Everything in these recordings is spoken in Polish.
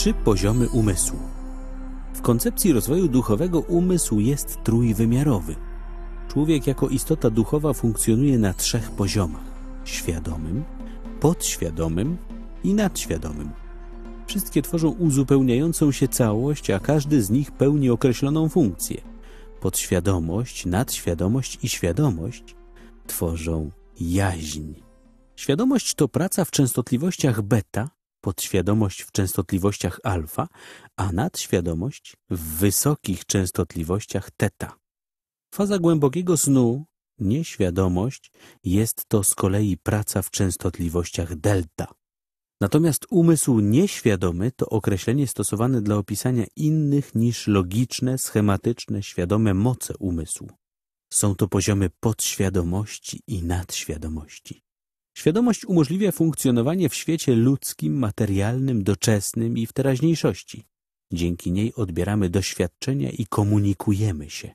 trzy poziomy umysłu. W koncepcji rozwoju duchowego umysł jest trójwymiarowy. Człowiek jako istota duchowa funkcjonuje na trzech poziomach: świadomym, podświadomym i nadświadomym. Wszystkie tworzą uzupełniającą się całość, a każdy z nich pełni określoną funkcję. Podświadomość, nadświadomość i świadomość tworzą jaźń. Świadomość to praca w częstotliwościach beta, podświadomość w częstotliwościach alfa, a nadświadomość w wysokich częstotliwościach teta. Faza głębokiego snu, nieświadomość, jest to z kolei praca w częstotliwościach delta. Natomiast umysł nieświadomy to określenie stosowane dla opisania innych niż logiczne, schematyczne, świadome moce umysłu. Są to poziomy podświadomości i nadświadomości. Świadomość umożliwia funkcjonowanie w świecie ludzkim, materialnym, doczesnym i w teraźniejszości. Dzięki niej odbieramy doświadczenia i komunikujemy się.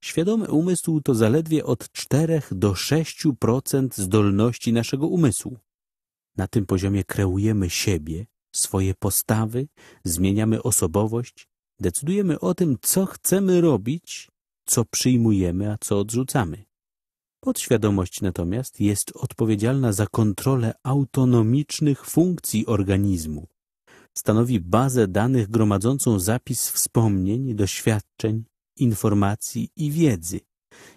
Świadomy umysł to zaledwie od 4 do 6% zdolności naszego umysłu. Na tym poziomie kreujemy siebie, swoje postawy, zmieniamy osobowość, decydujemy o tym, co chcemy robić, co przyjmujemy, a co odrzucamy. Podświadomość natomiast jest odpowiedzialna za kontrolę autonomicznych funkcji organizmu. Stanowi bazę danych gromadzącą zapis wspomnień, doświadczeń, informacji i wiedzy.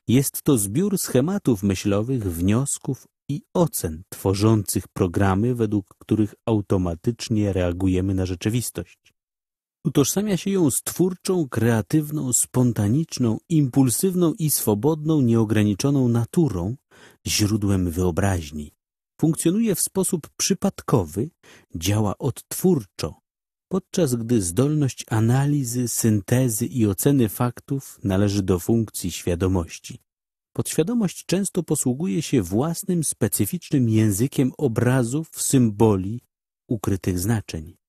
Jest to zbiór schematów myślowych, wniosków i ocen tworzących programy, według których automatycznie reagujemy na rzeczywistość. Utożsamia się ją z twórczą, kreatywną, spontaniczną, impulsywną i swobodną, nieograniczoną naturą, źródłem wyobraźni. Funkcjonuje w sposób przypadkowy, działa odtwórczo, podczas gdy zdolność analizy, syntezy i oceny faktów należy do funkcji świadomości. Podświadomość często posługuje się własnym specyficznym językiem obrazów, symboli, ukrytych znaczeń.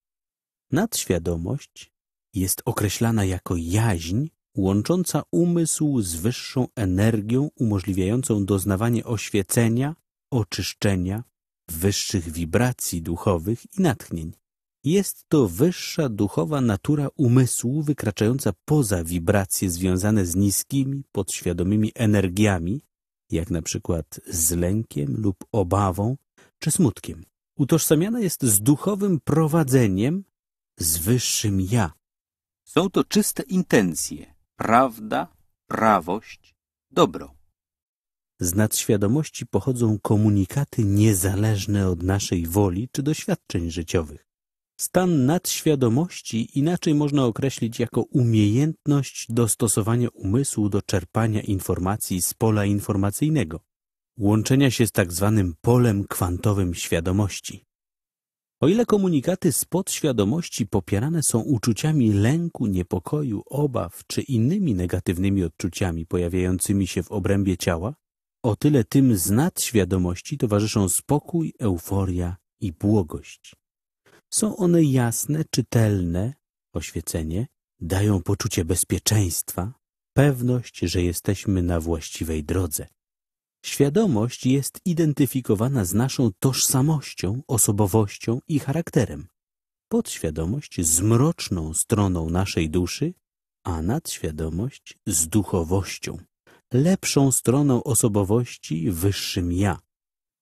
Nadświadomość jest określana jako jaźń łącząca umysł z wyższą energią umożliwiającą doznawanie oświecenia, oczyszczenia, wyższych wibracji duchowych i natchnień. Jest to wyższa duchowa natura umysłu wykraczająca poza wibracje związane z niskimi, podświadomymi energiami, jak na przykład z lękiem lub obawą czy smutkiem. Utożsamiana jest z duchowym prowadzeniem, z wyższym ja. Są to czyste intencje, prawda, prawość, dobro. Z nadświadomości pochodzą komunikaty niezależne od naszej woli czy doświadczeń życiowych. Stan nadświadomości inaczej można określić jako umiejętność dostosowania umysłu do czerpania informacji z pola informacyjnego, łączenia się z tak zwanym polem kwantowym świadomości. O ile komunikaty z podświadomości popierane są uczuciami lęku, niepokoju, obaw czy innymi negatywnymi odczuciami pojawiającymi się w obrębie ciała, o tyle tym z nadświadomości towarzyszą spokój, euforia i błogość. Są one jasne, czytelne, oświecenie, dają poczucie bezpieczeństwa, pewność, że jesteśmy na właściwej drodze. Świadomość jest identyfikowana z naszą tożsamością, osobowością i charakterem. Podświadomość z mroczną stroną naszej duszy, a nadświadomość z duchowością, lepszą stroną osobowości, wyższym ja.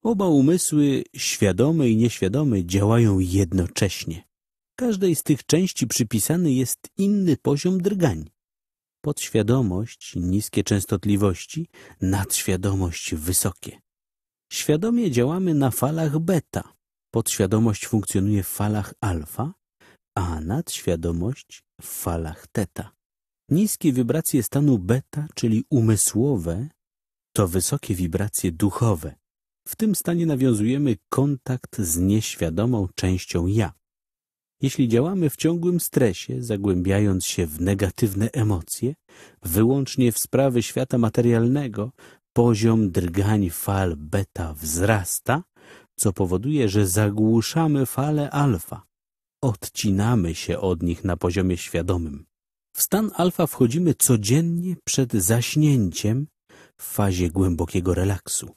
Oba umysły, świadomy i nieświadomy, działają jednocześnie. Każdej z tych części przypisany jest inny poziom drgań podświadomość niskie częstotliwości, nadświadomość wysokie. Świadomie działamy na falach beta. Podświadomość funkcjonuje w falach alfa, a nadświadomość w falach teta. Niskie wibracje stanu beta, czyli umysłowe, to wysokie wibracje duchowe. W tym stanie nawiązujemy kontakt z nieświadomą częścią ja. Jeśli działamy w ciągłym stresie, zagłębiając się w negatywne emocje, wyłącznie w sprawy świata materialnego, poziom drgań fal beta wzrasta, co powoduje, że zagłuszamy fale alfa. Odcinamy się od nich na poziomie świadomym. W stan alfa wchodzimy codziennie przed zaśnięciem w fazie głębokiego relaksu.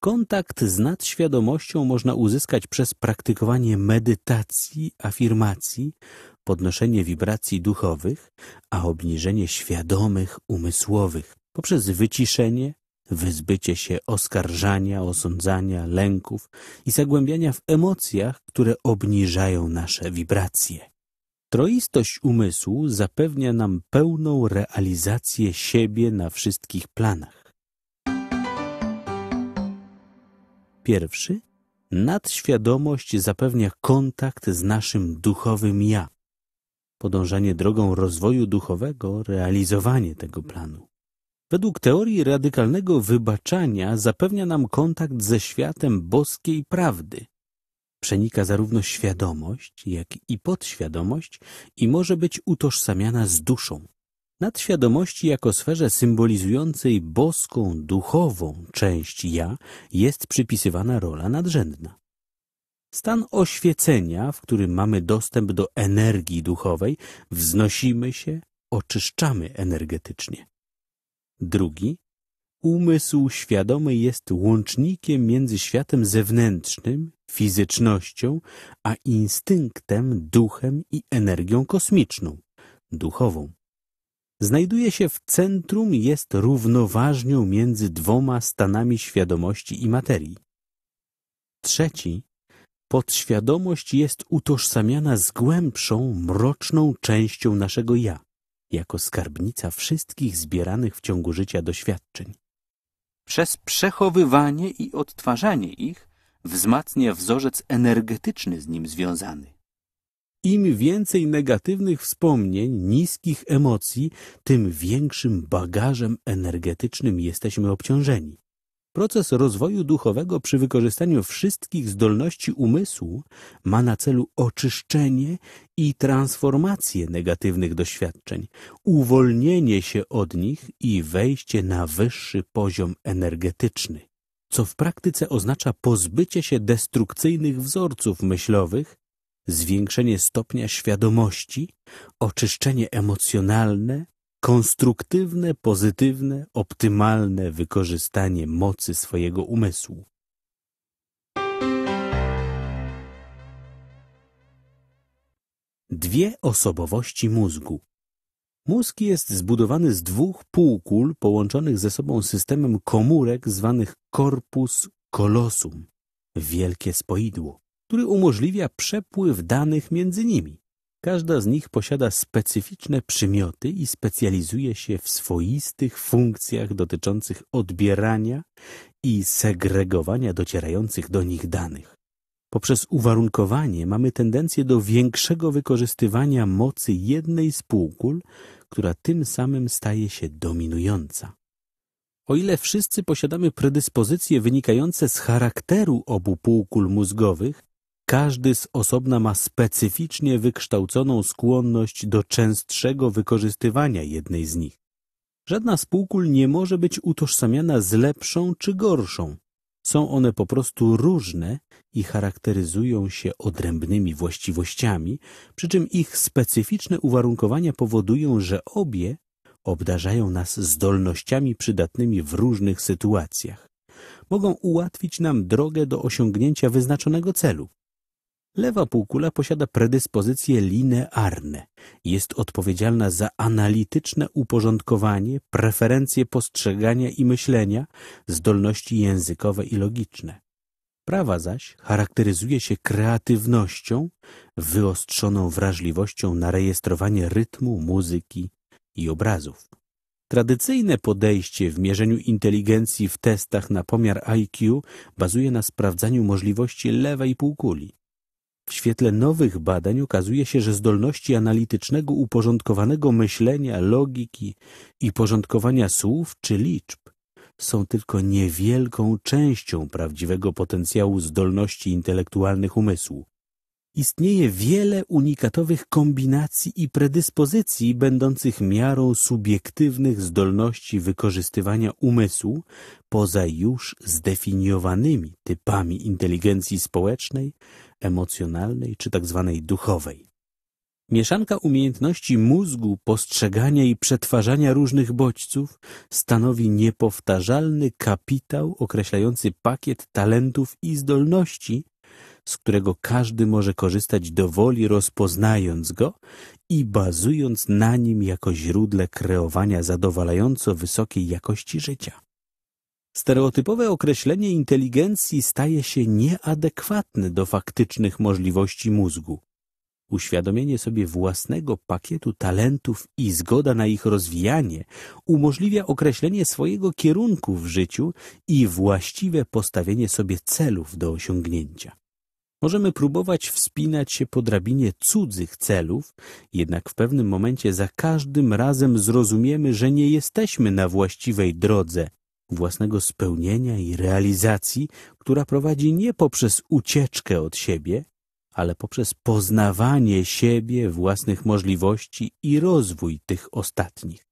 Kontakt z nadświadomością można uzyskać przez praktykowanie medytacji, afirmacji, podnoszenie wibracji duchowych, a obniżenie świadomych, umysłowych poprzez wyciszenie, wyzbycie się oskarżania, osądzania, lęków i zagłębiania w emocjach, które obniżają nasze wibracje. Troistość umysłu zapewnia nam pełną realizację siebie na wszystkich planach. Pierwszy, nadświadomość zapewnia kontakt z naszym duchowym ja. Podążanie drogą rozwoju duchowego, realizowanie tego planu. Według teorii radykalnego wybaczania zapewnia nam kontakt ze światem boskiej prawdy. Przenika zarówno świadomość, jak i podświadomość i może być utożsamiana z duszą. Nadświadomości jako sferze symbolizującej boską, duchową część ja jest przypisywana rola nadrzędna. Stan oświecenia, w którym mamy dostęp do energii duchowej, wznosimy się, oczyszczamy energetycznie. Drugi, umysł świadomy jest łącznikiem między światem zewnętrznym, fizycznością, a instynktem, duchem i energią kosmiczną, duchową. Znajduje się w centrum, jest równoważnią między dwoma stanami świadomości i materii. Trzeci, podświadomość jest utożsamiana z głębszą, mroczną częścią naszego ja jako skarbnica wszystkich zbieranych w ciągu życia doświadczeń. Przez przechowywanie i odtwarzanie ich wzmacnia wzorzec energetyczny z nim związany. Im więcej negatywnych wspomnień, niskich emocji, tym większym bagażem energetycznym jesteśmy obciążeni. Proces rozwoju duchowego przy wykorzystaniu wszystkich zdolności umysłu ma na celu oczyszczenie i transformację negatywnych doświadczeń, uwolnienie się od nich i wejście na wyższy poziom energetyczny, co w praktyce oznacza pozbycie się destrukcyjnych wzorców myślowych, zwiększenie stopnia świadomości, oczyszczenie emocjonalne, konstruktywne, pozytywne, optymalne wykorzystanie mocy swojego umysłu. Dwie osobowości mózgu. Mózg jest zbudowany z dwóch półkul połączonych ze sobą systemem komórek zwanych corpus callosum, wielkie spoidło, który umożliwia przepływ danych między nimi. Każda z nich posiada specyficzne przymioty i specjalizuje się w swoistych funkcjach dotyczących odbierania i segregowania docierających do nich danych. Poprzez uwarunkowanie mamy tendencję do większego wykorzystywania mocy jednej z półkul, która tym samym staje się dominująca. O ile wszyscy posiadamy predyspozycje wynikające z charakteru obu półkul mózgowych, każdy z osobna ma specyficznie wykształconą skłonność do częstszego wykorzystywania jednej z nich. Żadna z półkul nie może być utożsamiana z lepszą czy gorszą. Są one po prostu różne i charakteryzują się odrębnymi właściwościami, przy czym ich specyficzne uwarunkowania powodują, że obie obdarzają nas zdolnościami przydatnymi w różnych sytuacjach. Mogą ułatwić nam drogę do osiągnięcia wyznaczonego celu. Lewa półkula posiada predyspozycje linearne. Jest odpowiedzialna za analityczne uporządkowanie, preferencje postrzegania i myślenia, zdolności językowe i logiczne. Prawa zaś charakteryzuje się kreatywnością, wyostrzoną wrażliwością na rejestrowanie rytmu, muzyki i obrazów. Tradycyjne podejście w mierzeniu inteligencji w testach na pomiar IQ bazuje na sprawdzaniu możliwości lewej półkuli. W świetle nowych badań okazuje się, że zdolności analitycznego uporządkowanego myślenia, logiki i porządkowania słów czy liczb są tylko niewielką częścią prawdziwego potencjału zdolności intelektualnych umysłu. Istnieje wiele unikatowych kombinacji i predyspozycji będących miarą subiektywnych zdolności wykorzystywania umysłu poza już zdefiniowanymi typami inteligencji społecznej, emocjonalnej czy tak zwanej duchowej. Mieszanka umiejętności mózgu postrzegania i przetwarzania różnych bodźców stanowi niepowtarzalny kapitał określający pakiet talentów i zdolności, z którego każdy może korzystać dowoli, rozpoznając go i bazując na nim jako źródle kreowania zadowalająco wysokiej jakości życia. Stereotypowe określenie inteligencji staje się nieadekwatne do faktycznych możliwości mózgu. Uświadomienie sobie własnego pakietu talentów i zgoda na ich rozwijanie umożliwia określenie swojego kierunku w życiu i właściwe postawienie sobie celów do osiągnięcia. Możemy próbować wspinać się po drabinie cudzych celów, jednak w pewnym momencie za każdym razem zrozumiemy, że nie jesteśmy na właściwej drodze własnego spełnienia i realizacji, która prowadzi nie poprzez ucieczkę od siebie, ale poprzez poznawanie siebie, własnych możliwości i rozwój tych ostatnich.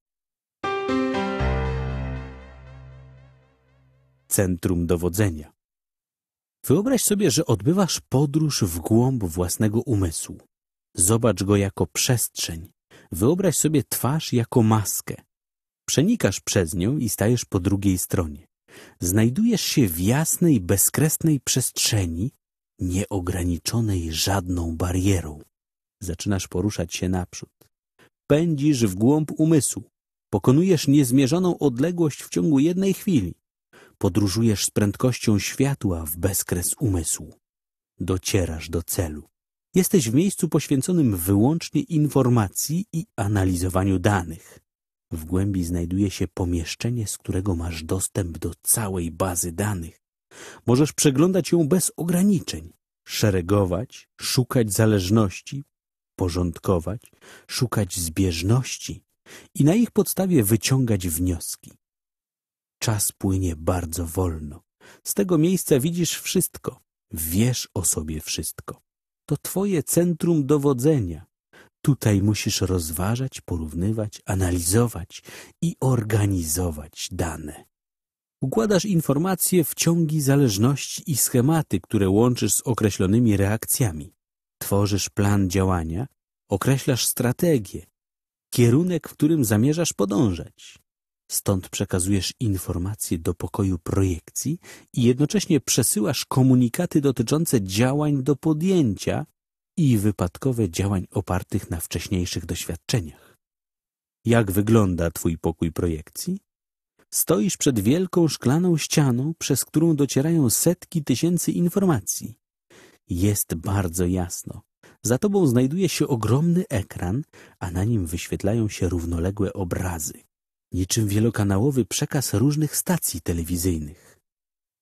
Centrum dowodzenia. Wyobraź sobie, że odbywasz podróż w głąb własnego umysłu. Zobacz go jako przestrzeń. Wyobraź sobie twarz jako maskę. Przenikasz przez nią i stajesz po drugiej stronie. Znajdujesz się w jasnej, bezkresnej przestrzeni, nieograniczonej żadną barierą. Zaczynasz poruszać się naprzód. Pędzisz w głąb umysłu. Pokonujesz niezmierzoną odległość w ciągu jednej chwili. Podróżujesz z prędkością światła w bezkres umysłu. Docierasz do celu. Jesteś w miejscu poświęconym wyłącznie informacji i analizowaniu danych. W głębi znajduje się pomieszczenie, z którego masz dostęp do całej bazy danych. Możesz przeglądać ją bez ograniczeń, szeregować, szukać zależności, porządkować, szukać zbieżności i na ich podstawie wyciągać wnioski. Czas płynie bardzo wolno. Z tego miejsca widzisz wszystko, wiesz o sobie wszystko. To twoje centrum dowodzenia. Tutaj musisz rozważać, porównywać, analizować i organizować dane. Układasz informacje w ciągi zależności i schematy, które łączysz z określonymi reakcjami. Tworzysz plan działania, określasz strategię, kierunek, w którym zamierzasz podążać. Stąd przekazujesz informacje do pokoju projekcji i jednocześnie przesyłasz komunikaty dotyczące działań do podjęcia i wypadkowe działań opartych na wcześniejszych doświadczeniach. Jak wygląda Twój pokój projekcji? Stoisz przed wielką szklaną ścianą, przez którą docierają setki tysięcy informacji. Jest bardzo jasno. Za tobą znajduje się ogromny ekran, a na nim wyświetlają się równoległe obrazy. Niczym wielokanałowy przekaz różnych stacji telewizyjnych.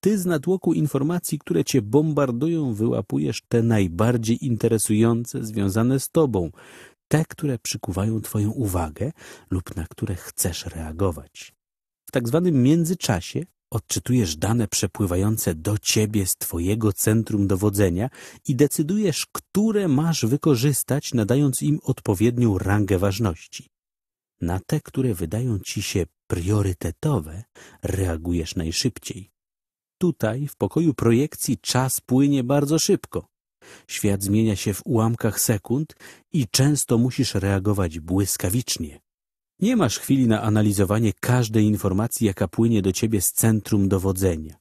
Ty z natłoku informacji, które cię bombardują, wyłapujesz te najbardziej interesujące, związane z tobą, te, które przykuwają twoją uwagę lub na które chcesz reagować tak zwanym międzyczasie odczytujesz dane przepływające do ciebie z twojego centrum dowodzenia i decydujesz, które masz wykorzystać, nadając im odpowiednią rangę ważności. Na te, które wydają ci się priorytetowe, reagujesz najszybciej. Tutaj, w pokoju projekcji, czas płynie bardzo szybko. Świat zmienia się w ułamkach sekund i często musisz reagować błyskawicznie. Nie masz chwili na analizowanie każdej informacji, jaka płynie do ciebie z centrum dowodzenia.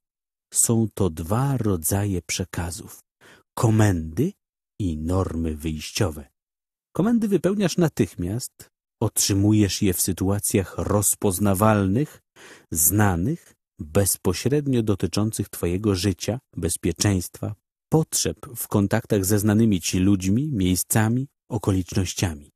Są to dwa rodzaje przekazów. Komendy i normy wyjściowe. Komendy wypełniasz natychmiast, otrzymujesz je w sytuacjach rozpoznawalnych, znanych, bezpośrednio dotyczących Twojego życia, bezpieczeństwa, potrzeb w kontaktach ze znanymi Ci ludźmi, miejscami, okolicznościami.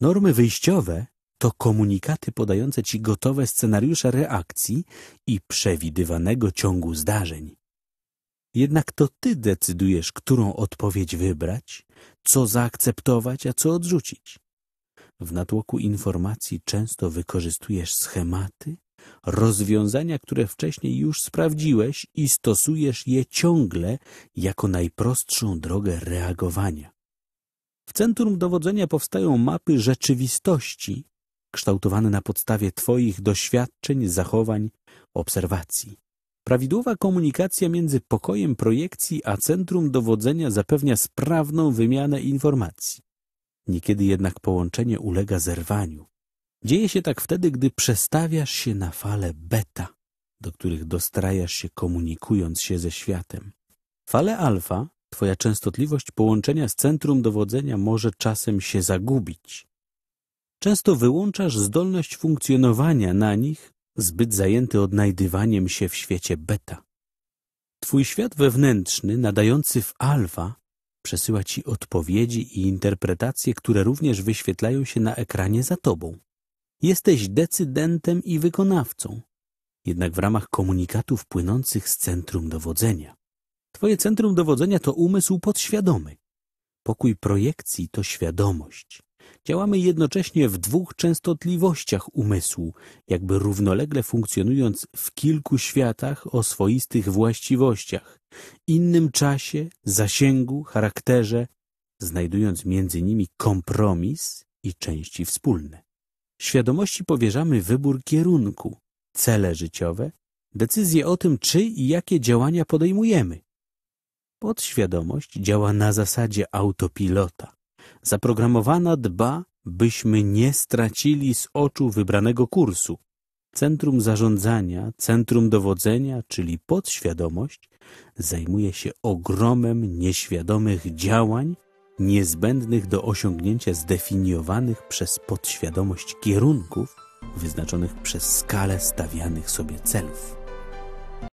Normy wyjściowe to komunikaty podające ci gotowe scenariusze reakcji i przewidywanego ciągu zdarzeń. Jednak to ty decydujesz, którą odpowiedź wybrać, co zaakceptować, a co odrzucić. W natłoku informacji często wykorzystujesz schematy, rozwiązania, które wcześniej już sprawdziłeś i stosujesz je ciągle jako najprostszą drogę reagowania. W centrum dowodzenia powstają mapy rzeczywistości, kształtowane na podstawie Twoich doświadczeń, zachowań, obserwacji. Prawidłowa komunikacja między pokojem projekcji a centrum dowodzenia zapewnia sprawną wymianę informacji. Niekiedy jednak połączenie ulega zerwaniu. Dzieje się tak wtedy, gdy przestawiasz się na fale beta, do których dostrajasz się komunikując się ze światem. Fale alfa, twoja częstotliwość połączenia z centrum dowodzenia może czasem się zagubić. Często wyłączasz zdolność funkcjonowania na nich, zbyt zajęty odnajdywaniem się w świecie beta. Twój świat wewnętrzny, nadający w alfa, przesyła ci odpowiedzi i interpretacje, które również wyświetlają się na ekranie za tobą. Jesteś decydentem i wykonawcą, jednak w ramach komunikatów płynących z centrum dowodzenia. Twoje centrum dowodzenia to umysł podświadomy. Pokój projekcji to świadomość. Działamy jednocześnie w dwóch częstotliwościach umysłu, jakby równolegle funkcjonując w kilku światach o swoistych właściwościach, innym czasie, zasięgu, charakterze, znajdując między nimi kompromis i części wspólne. Świadomości powierzamy wybór kierunku, cele życiowe, decyzje o tym, czy i jakie działania podejmujemy. Podświadomość działa na zasadzie autopilota. Zaprogramowana dba, byśmy nie stracili z oczu wybranego kursu. Centrum zarządzania, centrum dowodzenia, czyli podświadomość, zajmuje się ogromem nieświadomych działań niezbędnych do osiągnięcia zdefiniowanych przez podświadomość kierunków wyznaczonych przez skalę stawianych sobie celów.